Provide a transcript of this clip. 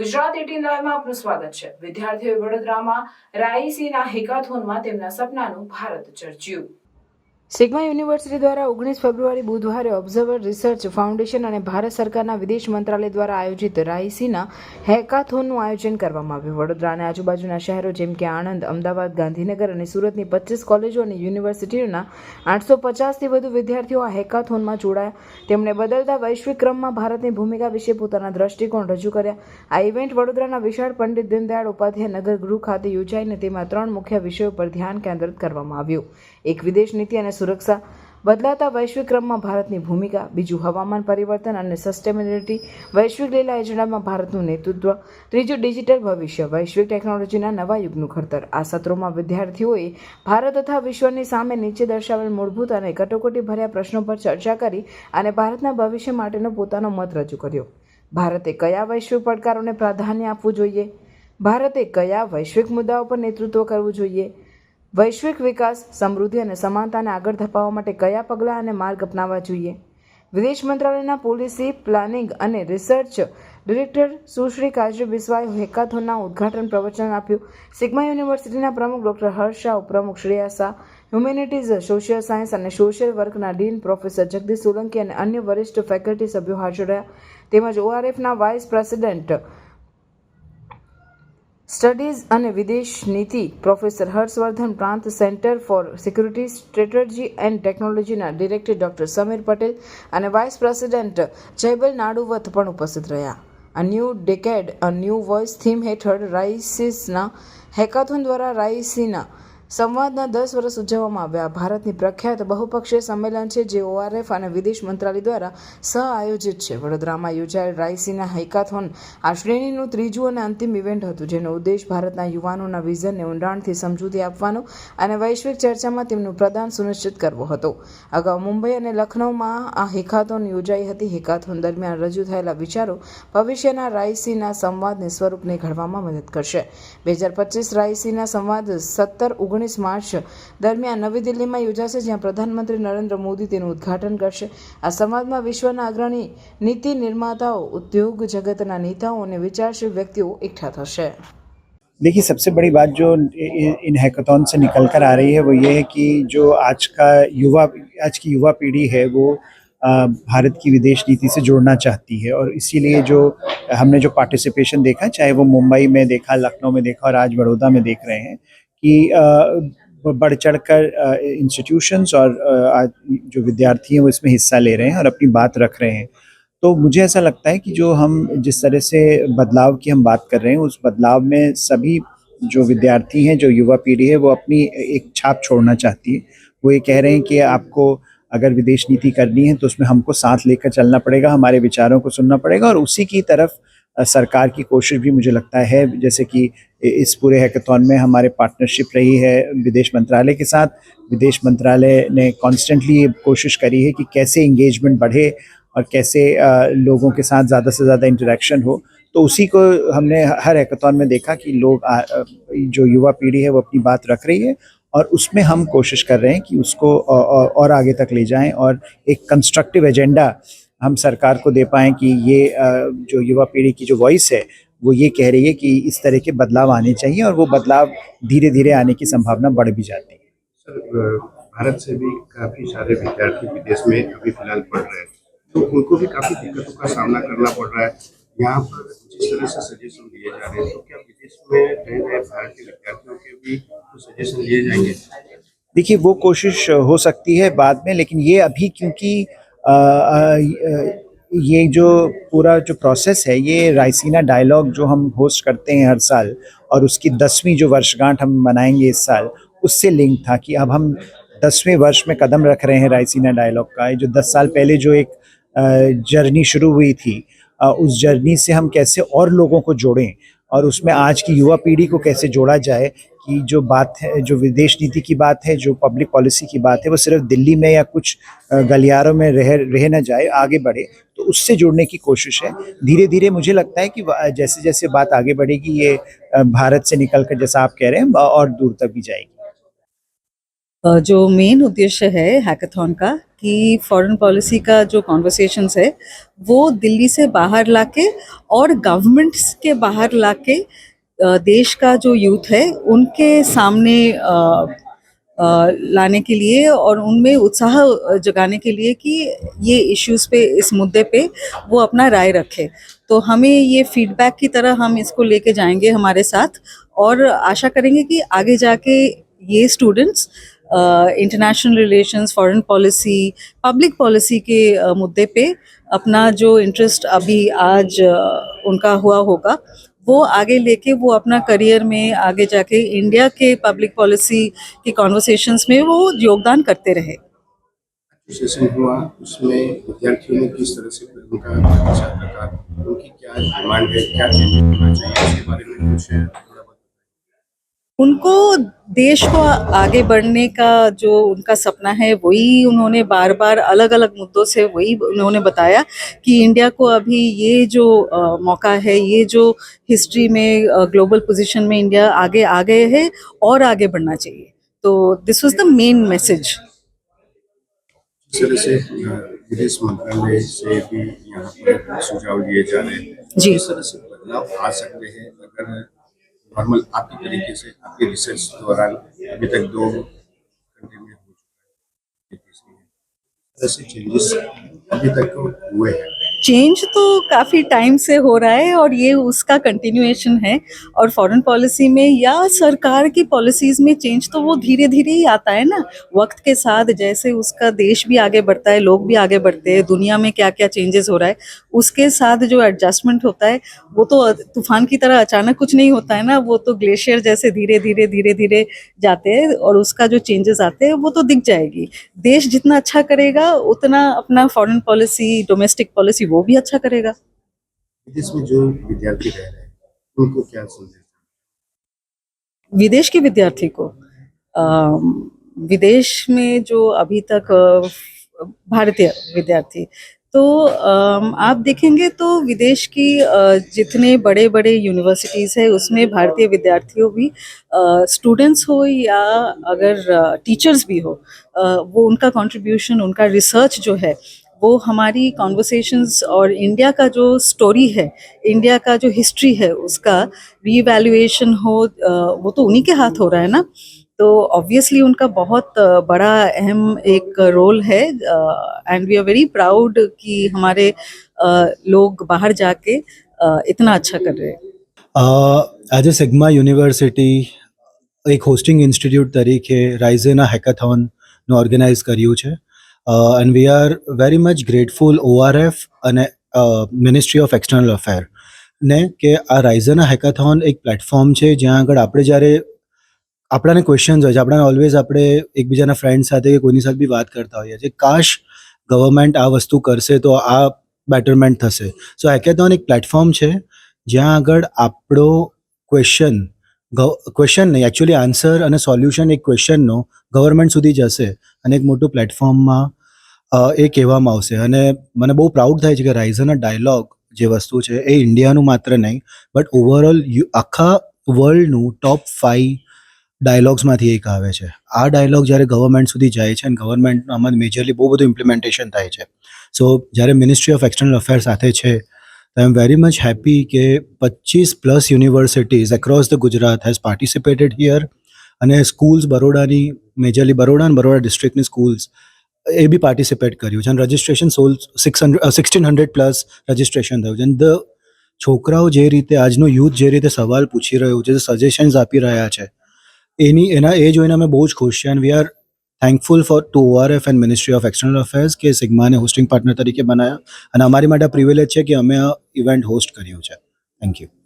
Gujarat eighteen લાઈવમાં આપનું સ્વાગત છે. વિદ્યાર્થીઓએ વડોદરામાં રાઈસીના હેકાથોનમાં તેમના સપનાનું ભારત ચર્ચ્યું. સિગ્મા યુનિવર્સિટી દ્વારા ઓગણીસ ફેબ્રુઆરી બુધવારે ઓબ્ઝર્વર રિસર્ચ ફાઉન્ડેશન અને ભારત સરકારના વિદેશ મંત્રાલય દ્વારા આયોજિત રાયસીના હેકાથોનનું આયોજન કરવામાં આવ્યું. વડોદરા અને આજુબાજુના શહેરો જેમ કે આણંદ, અમદાવાદ, ગાંધીનગર અને સુરતની પચીસ કોલેજો અને યુનિવર્સિટીઓના આઠસો પચાસથી વધુ વિદ્યાર્થીઓ આ હેકાથોનમાં જોડાયા. તેમણે બદલતા વૈશ્વિક ક્રમમાં ભારતની ભૂમિકા વિશે પોતાના દ્રષ્ટિકોણ રજૂ કર્યા. આ ઇવેન્ટ વડોદરાના વિશાળ પંડિત દીનદયાળ ઉપાધ્યાય નગર ગૃહ ખાતે યોજાઈને તેમાં ત્રણ મુખ્ય વિષયો પર ધ્યાન કેન્દ્રિત કરવામાં આવ્યું. એક વિદેશ નીતિ અને સુરક્ષા બદલાતા વૈશ્વિક ક્રમમાં ભારતની ભૂમિકા, બીજું હવામાન પરિવર્તન અને સસ્ટેનેબિલિટી વૈશ્વિક લીલા એજન્ડામાં ભારતનું નેતૃત્વ, ત્રીજું ડિજિટલ ભવિષ્ય, વૈશ્વિક ટેકનોલોજીના નવા યુગનું ઘડતર. આ સત્રોમાં વિદ્યાર્થીઓએ ભારત તથા વિશ્વની સામે નીચે દર્શાવેલ મૂળભૂત અને કટોકટી ભર્યા પ્રશ્નો પર ચર્ચા કરી અને ભારતના ભવિષ્ય માટેનો પોતાનો મત રજૂ કર્યો. ભારતે કયા વૈશ્વિક પડકારોને પ્રાધાન્ય આપવું જોઈએ? ભારતે કયા વૈશ્વિક મુદ્દાઓ પર નેતૃત્વ કરવું જોઈએ? વૈશ્વિક વિકાસ, સમૃદ્ધિ અને સમાનતાને આગળ ધપાવવા માટે કયા પગલાં અને માર્ગ અપનાવવા જોઈએ? વિદેશ મંત્રાલયના પોલિસી, પ્લાનિંગ અને રિસર્ચ ડિરેક્ટર સુશ્રી કાજરી બિસ્વાએ હેકાથોનના ઉદ્ઘાટન પ્રવચન આપ્યું. સિગ્મા યુનિવર્સિટીના પ્રમુખ ડોક્ટર હર્ષ શાહ, ઉપપ્રમુખ Shreya Shah, humanities, social science અને સોશિયલ વર્કના ડીન પ્રોફેસર જગદીશ સોલંકી અને અન્ય વરિષ્ઠ ફેકલ્ટી સભ્યો હાજર રહ્યા. તેમજ ઓઆરએફના વાઇસ પ્રેસિડેન્ટ સ્ટડીઝ અને વિદેશ નીતિ professor Harshvardhan Prant centre for security strategy and ટેકનોલોજીના ડિરેક્ટર ડોક્ટર સમીર પટેલ અને વાઇસ પ્રેસિડેન્ટ જયબલ નાડુવત પણ ઉપસ્થિત રહ્યા. A new decade a new voice theme હેઠળ રાઇસિસના હેકાથોન દ્વારા રાઇસીના સંવાદના દસ વર્ષ ઉજવવામાં આવ્યા. ભારતની પ્રખ્યાત બહુપક્ષીય સંમેલન છે, જે ઓઆરએફ અને વિદેશ મંત્રાલય દ્વારા સહ આયોજિત છે. વડોદરામાં યોજાયેલ રાયસીના હૈકાથોન આ શ્રેણીનું ત્રીજું અને અંતિમ ઇવેન્ટ હતું, જેનો ઉદ્દેશ ભારતના યુવાનોના વિઝનને ઊંડાણથી સમજૂતી આપવાનો અને વૈશ્વિક ચર્ચામાં તેમનું પ્રદાન સુનિશ્ચિત કરવો હતો. અગાઉ મુંબઈ અને લખનૌમાં આ હેકાથોન યોજાઈ હતી. હેકાથોન દરમિયાન રજૂ થયેલા વિચારો ભવિષ્યના રાયસીના સંવાદને સ્વરૂપને ઘડવામાં મદદ કરશે. બે હજાર પચીસ રાયસીના સંવાદ સત્તર ઓગણીસ માર્ચ દરમિયાન નવી દિલ્હીમાં યોજાશે જ્યાં પ્રધાનમંત્રી નરેન્દ્ર મોદી તેનું ઉદ્ઘાટન કરશે આ સંવાદમાં વિશ્વના અગ્રણી નીતિ નિર્માતાઓ ઉદ્યોગ જગતના નેતાઓ અને વિચારશીલ વ્યક્તિઓ એકઠા થશે देखिए सबसे बड़ी बात जो इ- इन हैकाथॉन से निकल कर आ रही है वो ये है कि जो आज का युवा आज की युवा पीढ़ी है वो अ, भारत की विदेश नीति से जुड़ना चाहती है और इसीलिए जो हमने जो पार्टिसिपेशन देखा चाहे वो मुंबई में देखा लखनऊ में देखा और आज बड़ौदा में देख रहे हैं कि बढ़ चढ़ कर इंस्टीट्यूशंस और जो विद्यार्थी हैं वो इसमें हिस्सा ले रहे हैं और अपनी बात रख रहे हैं। तो मुझे ऐसा लगता है कि जो हम जिस तरह से बदलाव की हम बात कर रहे हैं, उस बदलाव में सभी जो विद्यार्थी हैं, जो युवा पीढ़ी है, वो अपनी एक छाप छोड़ना चाहती है। वो ये कह रहे हैं कि आपको अगर विदेश नीति करनी है तो उसमें हमको साथ लेकर चलना पड़ेगा, हमारे विचारों को सुनना पड़ेगा और उसी की तरफ़ सरकार की कोशिश भी मुझे लगता है, जैसे कि इस पूरे हैकाथॉन में हमारे पार्टनरशिप रही है विदेश मंत्रालय के साथ। विदेश मंत्रालय ने कॉन्स्टेंटली कोशिश करी है कि कैसे इंगेजमेंट बढ़े और कैसे लोगों के साथ ज़्यादा से ज़्यादा इंटरेक्शन हो। तो उसी को हमने हर हैकाथॉन में देखा कि लोग जो युवा पीढ़ी है वो अपनी बात रख रही है और उसमें हम कोशिश कर रहे हैं कि उसको औ- औ- और आगे तक ले जाएँ और एक कंस्ट्रक्टिव एजेंडा हम सरकार को दे पाएँ कि ये जो युवा पीढ़ी की जो वॉइस है वो ये कह रही है कि इस तरह के बदलाव आने चाहिए और वो बदलाव धीरे धीरे आने की संभावना बढ़ भी जाती है। सर भारत से भी काफ़ी सारे विद्यार्थी विदेश में अभी फ़िलहाल पढ़ रहे हैं। तो उनको भी काफ़ी दिक्कतों का सामना करना पड़ रहा है। यहाँ पर जिस तरह से सजेशन दिए जा रहे हैं तो क्या विदेश में रह रहे भारतीय विद्यार्थियों के भी तो सजेशन लिए जाएँगे? देखिए वो कोशिश हो सकती है बाद में लेकिन ये अभी क्योंकि ये जो पूरा जो प्रोसेस है, ये रायसीना डायलॉग जो हम होस्ट करते हैं हर साल और उसकी दसवीं जो वर्षगांठ हम मनाएँगे इस साल, उससे लिंक था कि अब हम दसवें वर्ष में कदम रख रहे हैं रायसीना डायलॉग का। जो दस साल पहले जो एक जर्नी शुरू हुई थी उस जर्नी से हम कैसे और लोगों को जोड़ें और उसमें आज की युवा पीढ़ी को कैसे जोड़ा जाए कि जो बात है, जो विदेश नीति की बात है, जो पब्लिक पॉलिसी की बात है, वो सिर्फ़ दिल्ली में या कुछ गलियारों में रह रह ना जाए, आगे बढ़े तो उससे जुड़ने की कोशिश है। धीरे धीरे मुझे लगता है कि जैसे जैसे बात आगे बढ़ेगी, ये भारत से निकल कर जैसा आप कह रहे हैं और दूर तक भी जाएगी। जो मेन उद्देश्य है हैकाथॉन का कि फॉरेन पॉलिसी का जो कॉन्वर्सेशंस है, वो दिल्ली से बाहर लाके और गवर्नमेंट्स के बाहर लाके देश का जो यूथ है, उनके सामने लाने के लिए और उनमें उत्साह जगाने के लिए कि ये इश्यूज़ पे, इस मुद्दे पे वो अपना राय रखे। तो हमें ये फीडबैक की तरह हम इसको लेके जाएँगे हमारे साथ और आशा करेंगे कि आगे जाके ये students international relations foreign policy public policy के मुद्दे पे अपना जो इंटरेस्ट अभी आज उनका हुआ होगा, वो आगे लेके वो अपना करियर में आगे जाके इंडिया के पब्लिक पॉलिसी के कॉन्वर्सेशंस में वो योगदान करते रहे। हुआ, उसमें विद्यार्थियों ने किस तरह से उनका रखा उनकी क्या डिमांड है, क्या चेंज होना चाहिए बारे में कुछ उनको देश को आगे बढ़ने का जो उनका सपना है वही उन्होंने बार बार अलग अलग मुद्दों से वही उन्होंने बताया कि इंडिया को अभी ये जो अ, मौका है ये जो हिस्ट्री में ग्लोबल पोजीशन में इंडिया आगे आ गए है और आगे बढ़ना चाहिए। तो this was the main message विदेश मंत्रालय से भी यहाँ पर सुझाव लिए जा रहे हैं। जी। तरह से बदलाव आ सकते हैं अगर नॉर्मल आपके तरीके से आपके रिसर्च दौरान अभी तक दो घंटे में हो चुका है इस तरह से चेंजेस अभी तक हुए हैं चेंज तो काफ़ी टाइम से हो रहा है और ये उसका कंटिन्यूएशन है। और फॉरेन पॉलिसी में या सरकार की पॉलिसीज़ में चेंज तो वो धीरे धीरे ही आता है ना। वक्त के साथ जैसे उसका देश भी आगे बढ़ता है, लोग भी आगे बढ़ते हैं, दुनिया में क्या क्या चेंजेस हो रहा है, उसके साथ जो एडजस्टमेंट होता है, वो तो तूफ़ान की तरह अचानक कुछ नहीं होता है ना। वो तो ग्लेशियर जैसे धीरे धीरे धीरे धीरे जाते हैं और उसका जो चेंजेस आते हैं, वो तो दिख जाएगी। देश जितना अच्छा करेगा, उतना अपना फॉरेन पॉलिसी डोमेस्टिक पॉलिसी वो भी अच्छा करेगा। विदेश में जो विद्यार्थी रह रहे हैं उनको क्या संदेश विदेश के विद्यार्थी को अम, विदेश में जो अभी तक भारतीय विद्यार्थी तो आप देखेंगे तो विदेश की जितने बड़े बड़े यूनिवर्सिटीज़ है उसमें भारतीय विद्यार्थियों भी स्टूडेंट्स हो या अगर टीचर्स भी हो वो उनका कंट्रीब्यूशन उनका रिसर्च जो है वो हमारी कॉन्वर्सेशंस और इंडिया का जो स्टोरी है इंडिया का जो हिस्ट्री है उसका रीवैल्यूएशन हो अ, वो तो उन्हीं के हाथ हो रहा है ना तो ऑब्वियसली उनका बहुत अ, बड़ा अहम एक रोल है and we are very proud कि हमारे अ, लोग बाहर जाके अ, इतना अच्छा कर रहे हैं એઝ અ સિગ્મા યુનિવર્સિટી એક હોસ્ટિંગ ઇન્સ્ટિટ્યૂટ તરીકે રાઇઝેના હેકાથોનનું ઓર્ગેનાઇઝ કર્યું છે and we are very much grateful ORF અને મિનિસ્ટ્રી ઓફ એક્સટર્નલ અફેર ને કે આ રાઇઝરના હેકાથોન એક પ્લેટફોર્મ છે જ્યાં આગળ આપણે જ્યારે આપણાને ક્વેશ્ચન્સ હોય છે આપણે ઓલવેઝ આપણે એકબીજાના ફ્રેન્ડ સાથે કે કોઈની સાથે બી વાત કરતા હોઈએ છીએ, કાશ ગવર્મેન્ટ આ વસ્તુ કરશે તો આ બેટરમેન્ટ થશે. સો હેકેથોન એક પ્લેટફોર્મ છે જ્યાં આગળ આપણો ક્વેશ્ચન ક્વેશ્ચન નહીં. એકચ્યુઅલી આન્સર અને સોલ્યુશન એક ક્વેશ્ચનનો ગવર્મેન્ટ સુધી જશે અને એક મોટું પ્લેટફોર્મમાં એ કહેવામાં આવશે. અને મને બહુ પ્રાઉડ થાય છે કે રાઇઝરના ડાયલોગ જે વસ્તુ છે એ ઇન્ડિયાનું માત્ર નહીં બટ ઓવરઓલ આખા વર્લ્ડનું ટોપ ફાઈવ ડાયલોગ્સમાંથી એક આવે છે. આ ડાયલોગ જ્યારે ગવર્મેન્ટ સુધી જાય છે અને ગવર્મેન્ટનું આમાં મેજરલી બહુ બધું ઇમ્પ્લિમેન્ટેશન થાય છે. સો જ્યારે મિનિસ્ટ્રી ઓફ એક્સટર્નલ અફેર સાથે છે I am very much happy કે પચીસ plus universities across the Gujarat has participated here અને સ્કૂલ્સ બરોડાની મેજરલી બરોડા અને બરોડા ડિસ્ટ્રિક્ટની સ્કૂલ્સ એ બી પાર્ટિસિપેટ કર્યું છે. અને રજિસ્ટ્રેશન સોલ six hundred sixteen hundred plus registration થયું છે. અને ધ છોકરાઓ જે રીતે, આજનું યુથ જે રીતે સવાલ પૂછી રહ્યું છે સજેશન્સ આપી રહ્યા છે, એની, એના એ જોઈને અમે બહુ જ ખુશ છે and we are thankful for to ORF and ministry of external affairs કે સિગ્માને હોસ્ટિંગ પાર્ટનર તરીકે બનાવ્યા અને અમારી માટે પ્રિવિલેજ છે કે અમે આ ઇવેન્ટ હોસ્ટ કર્યું છે. Thank you